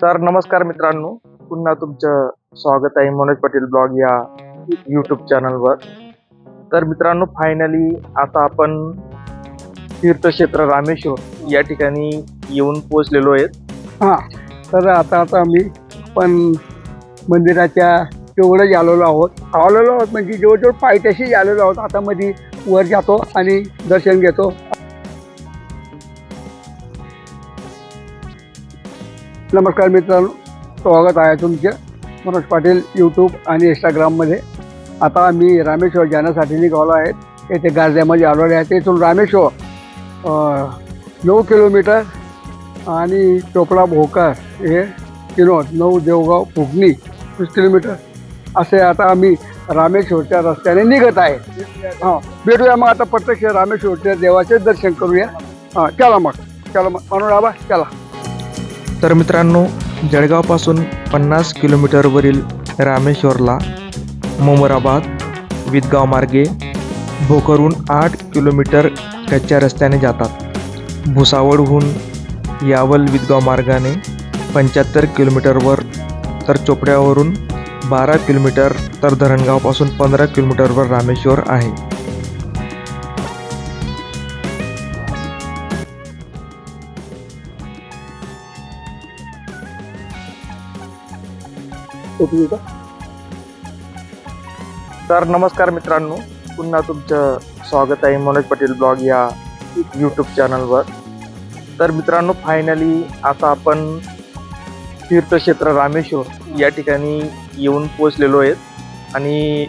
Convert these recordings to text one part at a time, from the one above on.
तर नमस्कार मित्रांनो पुन्हा तुमचं स्वागत आहे मनोज पाटील ब्लॉग या यूट्यूब चॅनलवर तर मित्रांनो फायनली आता आपण तीर्थक्षेत्र रामेश्वर या ठिकाणी येऊन पोहोचलेलो आहेत. हां तर आता आता आम्ही पण मंदिराच्या जवळच आलेलो आहोत. आलेलो आहोत म्हणजे जवळजवळ पायथ्याशी आलेलो आहोत आता मध्ये वर जातो आणि दर्शन घेतो. नमस्कार मित्रांनो स्वागत आहे तुमचे मनोज पाटील यूट्यूब आणि इंस्टाग्राममध्ये आता मी रामेश्वर जाण्यासाठी निघालो आहे. येथे गारद्यामध्ये आलेले आहे. तेथून रामेश्वर नऊ किलोमीटर आणि चोपडा भोकर हे किनोड नऊ देवगाव फुगणी वीस किलोमीटर असे आता आम्ही रामेश्वरच्या रस्त्याने निघत आहे. हां भेटूया मग आता प्रत्यक्ष रामेश्वरच्या देवाचे दर्शन करूया. हां चला मग चला मग. म्हणून आबा चला. तर मित्रांनो जळगावपासून पन्नास किलोमीटरवरील रामेश्वरला मुमराबाद विदगाव मार्गे भोकरून आठ किलोमीटर कच्च्या रस्त्याने जातात. भुसावळहून यावल विदगाव मार्गाने पंच्याहत्तर किलोमीटरवर तर चोपड्यावरून बारा किलोमीटर तर धरणगावपासून पंधरा किलोमीटरवर रामेश्वर आहे. टोपी का तर नमस्कार मित्रांनो. पुन्हा तुमचं स्वागत आहे मनोज पाटील ब्लॉग या यूट्यूब चॅनलवर तर मित्रांनो फायनली आता आपण तीर्थक्षेत्र रामेश्वर या ठिकाणी येऊन पोचलेलो आहेत. आणि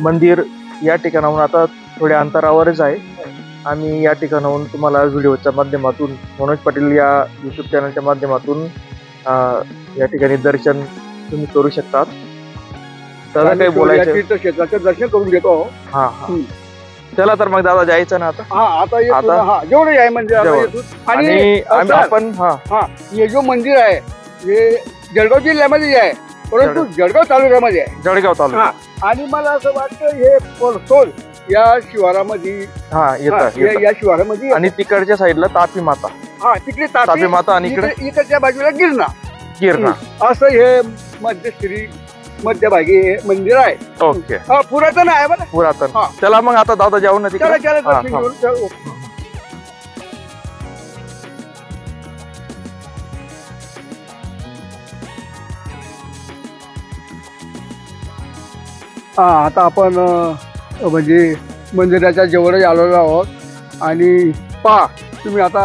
मंदिर या ठिकाणाहून आता थोड्या अंतरावरच आहे. आम्ही या ठिकाणाहून तुम्हाला व्हिडिओच्या माध्यमातून मनोज पाटील या यूट्यूब चॅनलच्या माध्यमातून या ठिकाणी दर्शन तुम्ही करू शकतात. दादा काही बोलायचं? दर्शन करून घेतो. हा हा. चला तर मग दादा जायचं ना आता? हा आता हा. जेवढं आहे म्हणजे आता जेवढं. येतो. आणि आणि आम्ही सर, आपण हा. हा हे जो मंदिर आहे हे जळगाव जिल्ह्यामध्ये आहे. परंतु जळगाव. तालुक्यामध्ये आहे. जळगाव तालुका. हा. आणि मला असं वाटतं हे परसोल या शिवारामध्ये हा हा, येतं. या शिवारामध्ये आणि तिकडच्या साईडला तापी माता. हा तिकडे तापी. तापी माता आणि इकडे- इकडच्या बाजूला गिरणा. गिरणा असं हे मध्यश्री मध्यभागी हे मंदिर आहे. ओके. हा पुरातन आहे बरं. पुरातन. हा. चला मग आता दादा जाऊ ना चला तिकडे चला हा, दर्शन. घेऊन चला. आता आपण अ, म्हणजे मंदिराच्या जवळच आलेलो आहोत. आणि पहा तुम्ही आता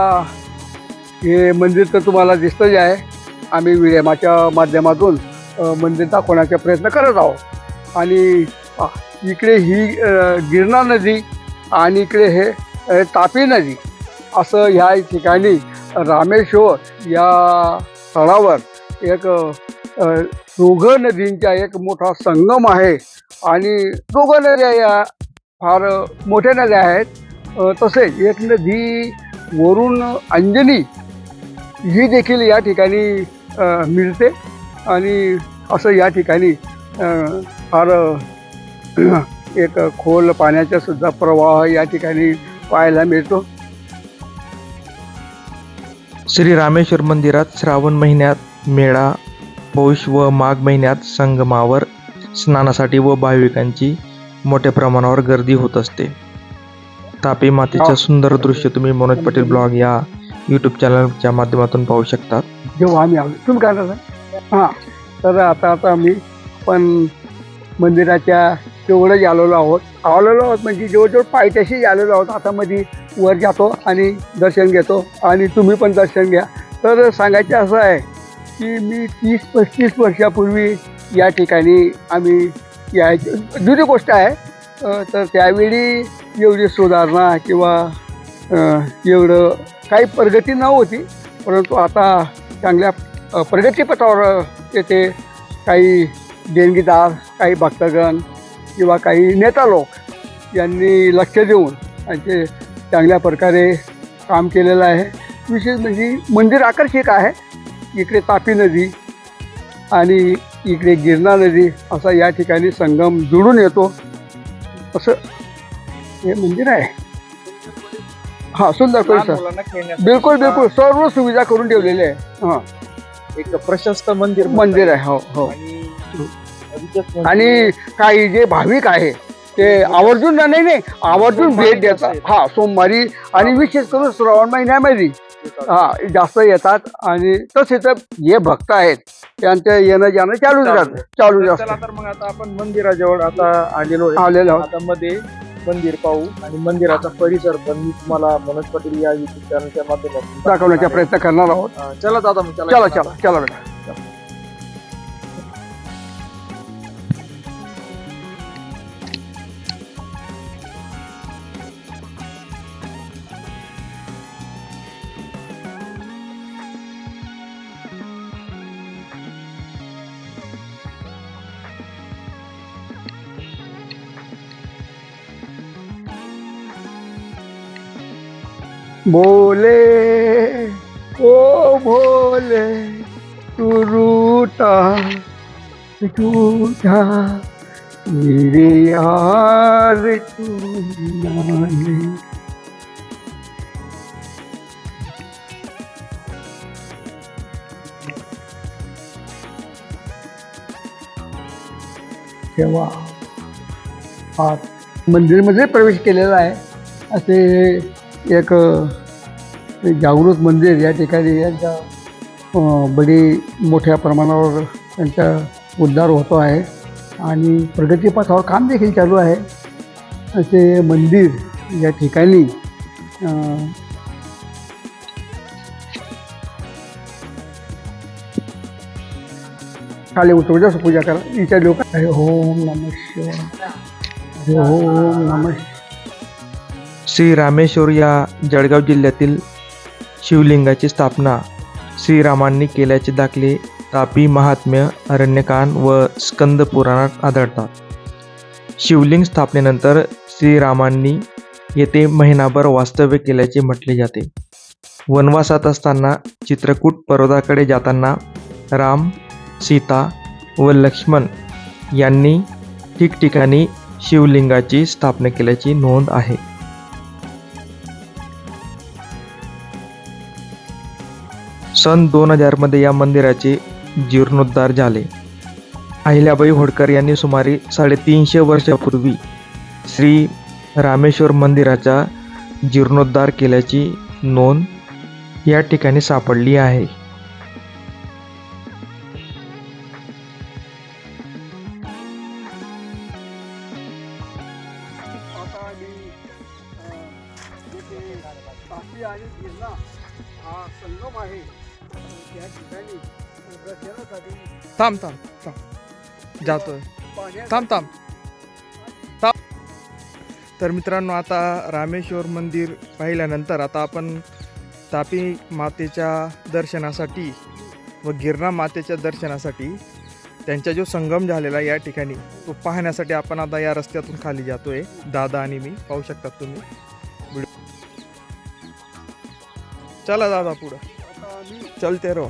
हे मंदिर तर तुम्हाला दिसतंच आहे. आम्ही विरेमाच्या माध्यमातून मंदिर दाखवण्याचा प्रयत्न करत आहोत. आणि इकडे ही गिरणा नदी आणि इकडे हे तापी नदी असं ह्या ठिकाणी रामेश्वर या स्थळावर एक अ, दोघं नदींचा एक मोठा संगम आहे. आणि दोघं नद्या या फार मोठ्या नद्या आहेत. तसेच एक नदी वरून अंजनी ही देखील या ठिकाणी मिळते. आणि असं या ठिकाणी फार एक खोल पाण्याचा सुद्धा प्रवाह या ठिकाणी पाहायला मिळतो. श्री रामेश्वर मंदिरात श्रावण महिन्यात मेळा पौष व माघ महिन्यात संगमावर स्नानासाठी व भाविकांची मोठ्या प्रमाणावर गर्दी होत असते. तापी मातेचं हो. सुंदर दृश्य तुम्ही मनोज पाटील ब्लॉग या यूट्यूब चॅनलच्या माध्यमातून पाहू शकतात. जेव्हा आम्ही आलो. तुम्ही काय करता? हां. तर आता आता आम्ही पण मंदिराच्या जवळच आलेलो आहोत. आलेलो आहोत म्हणजे जवळजवळ पायथ्याशी आलेलो आहोत. आता मध्ये वर जातो आणि दर्शन घेतो. आणि तुम्ही पण दर्शन घ्या. तर सांगायचं असं आहे की मी तीस पस्तीस वर्षापूर्वी या ठिकाणी आम्ही यायची. जुनी गोष्ट आहे तर त्यावेळी एवढी सुधारणा किंवा एवढं काही प्रगती नव्हती परंतु आता चांगल्या प्रगतीपथावर येते. येथे काही देणगीदार काही भक्तगण किंवा काही नेता लोक यांनी लक्ष देऊन त्यांचे चांगल्या प्रकारे काम केलेलं आहे. विशेष म्हणजे मंदिर आकर्षक आहे. इकडे तापी नदी आणि इकडे गिरणा नदी असा या ठिकाणी संगम जुळून येतो. असं हे मंदिर आहे. हां सुंदर परिसर. बिलकुल बिलकुल. सर्व सुविधा करून ठेवलेल्या आहे. हां. एक प्रशस्त मंदिर मंदिर आहे हो हो. आणि काही जे भाविक आहे ते आवर्जून नाही नाही आवर्जून भेट देतात. हा सोमवारी आणि विशेष करून श्रावण महिन्यामध्ये. हा जास्त येतात आणि तसेच जे भक्त आहेत त्यांचं येणं जाणं चालूच चालू राहतं. चालूच चला असतं तर मग आता आपण मंदिराजवळ आता आलेलो आहे. आलेलं आहोत. आता मध्ये मंदिर पाहू आणि मंदिराचा परिसर पण मी तुम्हाला मनोज पाटील या युट्यूब चॅनलच्या माध्यमातून दाखवण्याचा प्रयत्न करणार आहोत. चला दादा मग चला चला चला बेटा. बोले ओ भोले तू रूटा झूठा मेरे यार तू तेव्हा मंदिरमध्ये प्रवेश केलेला आहे. असे एक जागृत मंदिर या ठिकाणी यांचा बडी मोठ्या प्रमाणावर त्यांचा उद्धार होतो आहे. आणि प्रगतीपथावर काम देखील चालू आहे. असे मंदिर या ठिकाणी काले खाली पूजा करा. इथे लोक ओम नम शिवाय. ओम नम श्री रामेश्वर या जळगाव जिल्ह्यातील शिवलिंगाची स्थापना श्रीरामांनी केल्याचे दाखले तापी महात्म्य अरण्यकान व स्कंद पुराणात आढळतात. शिवलिंग स्थापनेनंतर श्रीरामांनी येथे महिनाभर वास्तव्य केल्याचे म्हटले जाते. वनवासात असताना चित्रकूट पर्वताकडे जाताना राम सीता व लक्ष्मण यांनी ठिकठिकाणी शिवलिंगाची स्थापना केल्याची नोंद आहे. सन दोन हजारमध्ये या मंदिराचे जीर्णोद्धार झाले. अहिल्याबाई होडकर यांनी सुमारे साडेतीनशे वर्षापूर्वी श्री रामेश्वर मंदिराचा जीर्णोद्धार केल्याची नोंद या ठिकाणी सापडली आहे. आहे. त्या ठिकाणी थांब थांब थांब. जातोय. पाण्यात थांब थांब. थांब. तर मित्रांनो आता रामेश्वर मंदिर पाहिल्यानंतर आता आपण तापी मातेच्या दर्शनासाठी व गिरणा मातेच्या दर्शनासाठी त्यांचा जो संगम झालेला आहे या ठिकाणी तो पाहण्यासाठी आपण आता या रस्त्यातून खाली जातोय. दादा आणि मी पाहू शकतात तुम्ही. चला दादा पुढं. चलते रो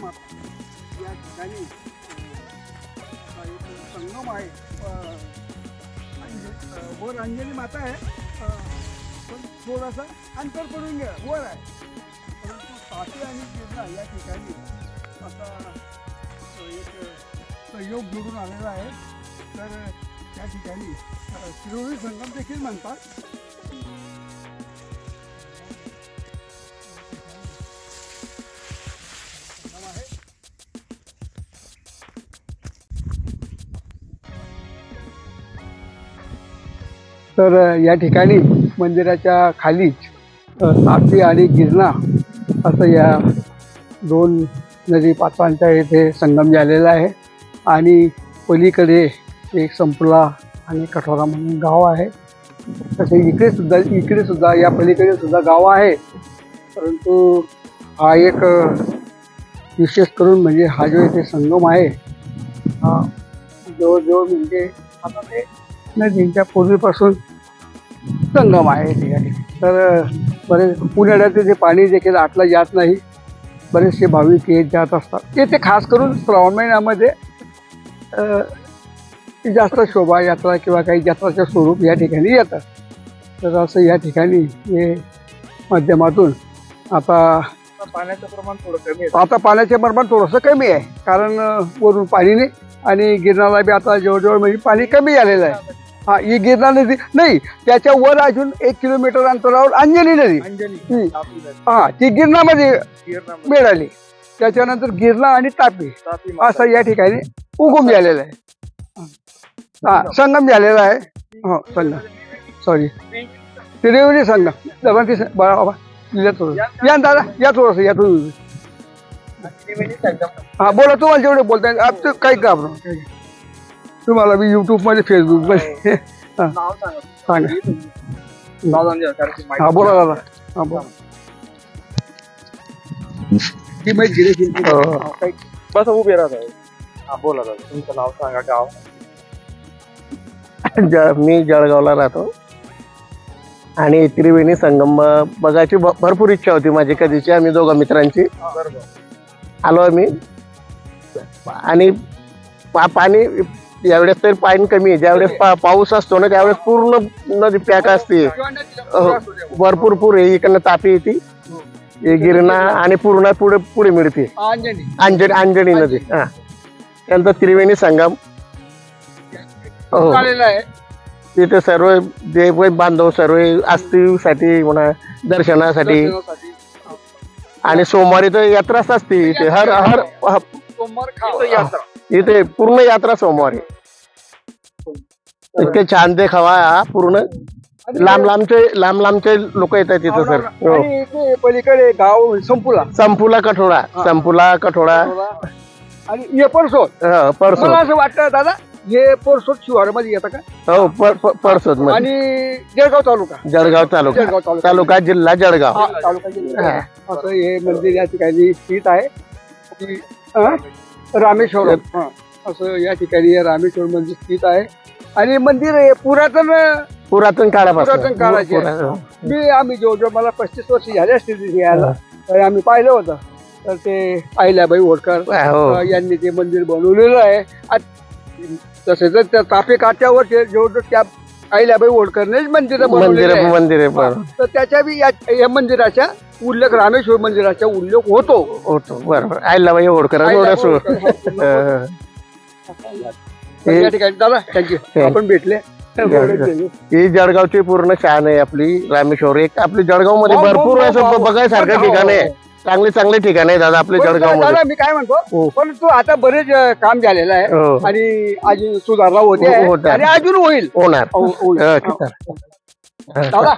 माता या ठिकाणी संगम आहे. वर अंजनी माता आहे पण थोडासा अंतर पडून घ्या वर आहे. परंतु तापी आणि गिरणा या ठिकाणी आता एक सहयोग जोडून आलेला आहे. तर त्या ठिकाणी शिरोळी संगम देखील म्हणतात. तर या ठिकाणी मंदिराच्या खालीच अ, तापी आणि गिरणा असं या दोन नदी पात्रांच्या येथे संगम झालेला आहे. आणि पलीकडे एक संपला आणि कठोरा म्हणून गाव आहे. तसे इकडे सुद्धा इकडे सुद्धा या पलीकडे सुद्धा गाव आहे. परंतु हा एक विशेष करून म्हणजे हा जो इथे संगम आहे हा जवळजवळ म्हणजे आता ते नदींच्या पूर्वीपासून संगम आहे ठिकाणी तर बरेच पुण्याळ्यात जे पाणी देखील आटलं जात नाही बरेचसे भाविक येत जात असतात. ते ते खास करून श्रावण महिन्यामध्ये अ, जास्त शोभायात्रा किंवा काही जत्राचं स्वरूप या ठिकाणी येतं तर असं या ठिकाणी हे माध्यमातून आता पाण्याचं प्रमाण थोडं कमी आहे. आता पाण्याचे प्रमाण थोडंसं कमी आहे. कारण वरून पाणी नाही आणि गिरणाला बी आता जवळजवळ म्हणजे पाणी कमी झालेलं आहे. हा ही गिरणार नदी नाही त्याच्या वर अजून एक किलोमीटर अंतरावर अंजनी नदी. हा ती गिरणामध्ये मिळाली. त्याच्यानंतर गिरणा आणि तापी. असं या ठिकाणी उगम झालेला आहे. हा संगम झालेला आहे हो। संगम। सॉरी त्रिवेणी संगम। दबांती बळा बाबा या थोडं या ना दादा या थोडस या थोडं त्रिवेणी संगम. हा बोला तुम्हाला जेवढे बोलताय आप ते काही घाबरू नका. तुम्हाला मी युट्यूब मध्ये फेसबुक मध्ये हा, नाव सांगा. सांगा दादांनी सरकारची माहिती हा। बोला दादा। हा बोला। ती माहिती गेली हो. काही- बस उभे राहत हा। बोला दादा। तुमचं नाव सांगा गाव ज- मी जळगावला राहतो. आणि त्रिवेणी संगम बघायची भ- भरपूर इच्छा होती माझी कधीची आम्ही दोघं मित्रांची. आलो आम्ही. आणि पा पाणी यावेळेस तरी पाणी कमी आहे. ज्यावेळेस पा पाऊस असतो ना त्यावेळेस पूर्ण नदी पॅक असते. हो, भरपूर पूर आहे. इकडनं तापी येते. हे गिरणा आणि पूर्ण पुढे पुढे मिळते. अंजनी. अंजनी अंजनी नदी. हा. त्यानंतर त्रिवेणी संगम. हो. आहे. तिथे सर्व देव बांधव सर्व आस्थीसाठी म्हणा दर्शनासाठी. आणि सोमवारी तर यात्राच असते इथे. हर हर ह- सोमवार खाव. इथं यात्रा. इथे पूर्ण यात्रा सोमवारी. इतके छान ते खवा हा पूर्ण. लांब लांबचे लांब लांबचे लोक येतात तिथं सर. हो. आणि इथे पलीकडे गाव संपुला. संपुला कठोळा. संपुला कठोळा. आणि हे परसोत. ह, परसोत. मला असं वाटतं दादा? हे परसोत शिवारमध्ये येतं का? हो परसोत मध्ये आणि जळगाव तालुका. जळगाव तालुका. जळगाव तालुका. तालुका जिल्हा जळगाव. हा, तालुका जिल्हा. असं हे मंदिर या ठिकाणी स्थित आहे. हा? रामेश्वरम. हा. असं या हे रामेश्वर मंदिर स्थित आहे. आणि मंदिर हे पुरातन पुरातन काळापासून. पुरातन काळाचे. आहे. पुरा- मी आम्ही जवळजवळ मला पस्तीस वर्ष झाले असतील तिथे यायला. तर आम्ही पाहिलं होतं. तर ते अहिल्याबाई होडकर हो. अ, यांनी ते मंदिर बनवलेलं आहे. तसे तर त्या तापे काठ्यावर त्या अहिल्याबाई होडकरनेच मंदिर मंदिर मंदिर तर त्याच्या बी या या मंदिराच्या उल्लेख रामेश्वर मंदिराचा उल्लेख होतो. होतो बरोबर. अहिल्याबाई थोडस होळकर. तर या ठिकाणी दादा थँक्यू हे. आपण भेटले. ही जळगावची पूर्ण शान आहे आपली रामेश्वर. एक आपली जळगावमध्ये हो, हो, भरपूर हो, असं हो, ब- बघायसारखं हो, ठिकाण आहे. हो. चांगले चांगले ठिकाण आहे दादा आपले जळगाव दादा मध्ये मी काय म्हणतो हो. परंतु आता बरेच अ, काम झालेलं आहे हो आणि अजून सुधारणा होते हो, आहे. होत आहे. आणि अजून होईल होणार हो, होईल. हो? दादा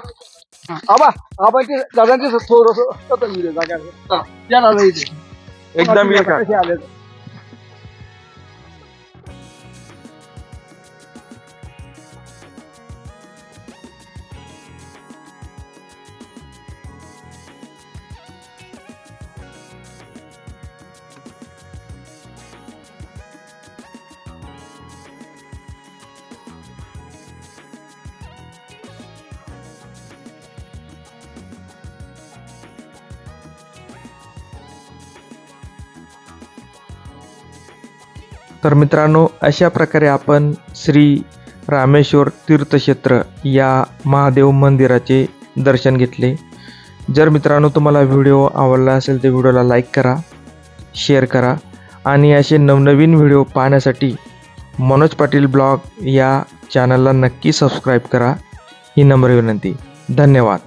आबा ते दादांचे थोडस जागा या दादा इथे एकदम एक कसे आले ते. तर मित्रांनो अशा प्रकारे आपण श्री रामेश्वर तीर्थक्षेत्र या महादेव मंदिराचे दर्शन घेतले. जर मित्रांनो तुम्हाला व्हिडिओ आवडला असेल तर व्हिडिओला लाईक करा शेअर करा आणि असे नवनवीन व्हिडिओ पाहण्यासाठी मनोज पाटील ब्लॉग या चॅनलला नक्की सबस्क्राईब करा. ही नम्र विनंती. धन्यवाद.